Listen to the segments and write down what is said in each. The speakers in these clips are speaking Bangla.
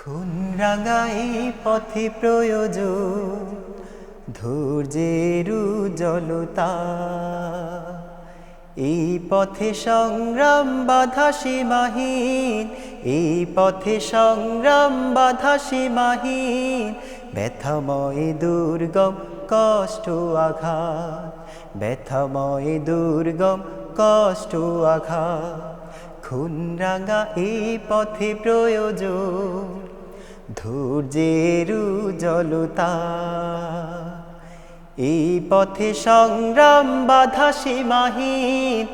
খুন রাঙাই পথে প্রয়োজন, ধৈর্যের জলতা এই পথে সংগ্রাম বাধা সীমাহীন, এই পথে সংগ্রাম বাধা সীমাহীন। ব্যথাময় দুর্গম কষ্ট আঘাত, ব্যথাময় দুর্গম কষ্ট আঘাত। খুন রাঙা এই পথে প্রয়োজন ধৈর্যের জলতা এই পথে সংগ্রাম বাধা সীমাহীন,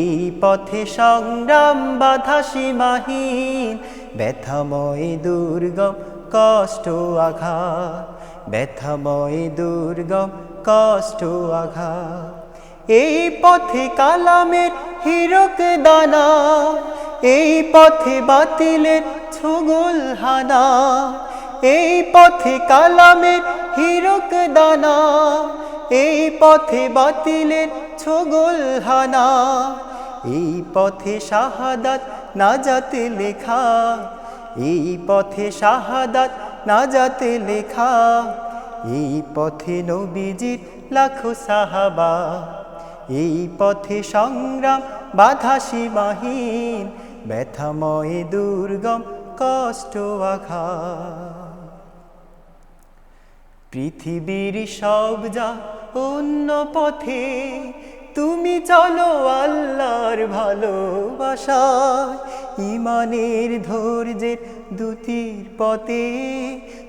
এই পথে সংগ্রাম বাধা সীমাহীন। ব্যথাময় দুর্গম কষ্ট আঘাত, ব্যথাময় দুর্গম কষ্ট আঘাত। এই পথে কালামের হিরক দানা, এই পথে বাতিলের ছুগুল হানা, এই পথে কালামের হিরক দানা, এই পথে বাতিলের ছুগুল হানা, এই পথে শাহাদাত না যাতে লেখা, এই পথে শাহাদাত না যাতে লেখা, এই পথে নবীজির লাখো সাহাবা, এই পথে সংগ্রাম বাধা সীমাহীন, ব্যথাময় দুর্গম কষ্ট আঘা পৃথিবীর সব যা অন্য পথে, তুমি চলো আল্লাহর ভালোবাসা ইমানের ধৈর্যের দুতির পথে,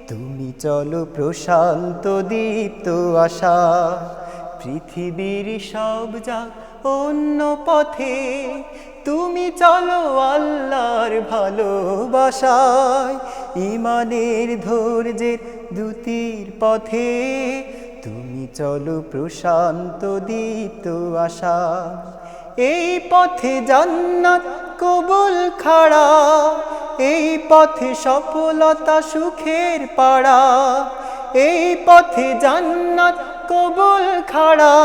তুমি চলো প্রশান্ত দীপ্ত আশা পৃথিবীর সব যা অন্য পথে, তুমি চলো আল্লাহর ভালোবাসায়, ইমানের ধৈর্যের দুতির পথে, তুমি চলো প্রশান্ত দীপ্ত আশা, এই পথে জান্নাত কবুল খাড়া, এই পথে সফলতা সুখের পাড়া, এই পথে জান্নাত কবুল খাড়া,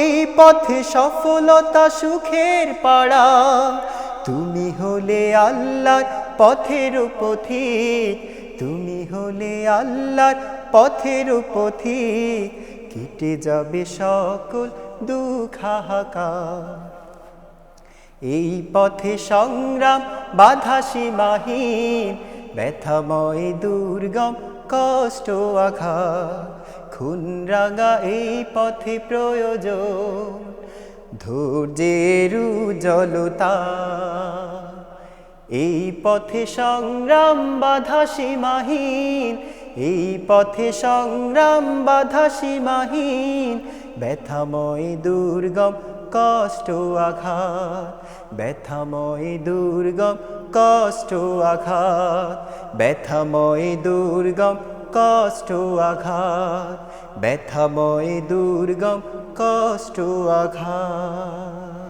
এই পথে সফলতা সুখের পাড়া। তুমি হলে আল্লাহর পথের পথিক, তুমি হলে আল্লাহর পথের পথিক। কেটে যাবে সকল দুঃখাহাকার এই পথে সংগ্রাম বাধা সীমাহীন ব্যথাময় দুর্গম কষ্ট, আঘাত খুন রাঙা এই পথে প্রয়োজন। ধৈর্যের জলতা এই পথে সংগ্রাম বাধা সীমাহীন, এই পথে সংগ্রাম বাধা সীমাহীন। ব্যথাময়, দুর্গম কষ্ট, আঘাত, ব্যথাময়, দুর্গম কষ্ট আঘাত ব্যথাময় দুর্গম কষ্ট আঘাত ব্যথাময় দুর্গম কষ্ট আঘাত।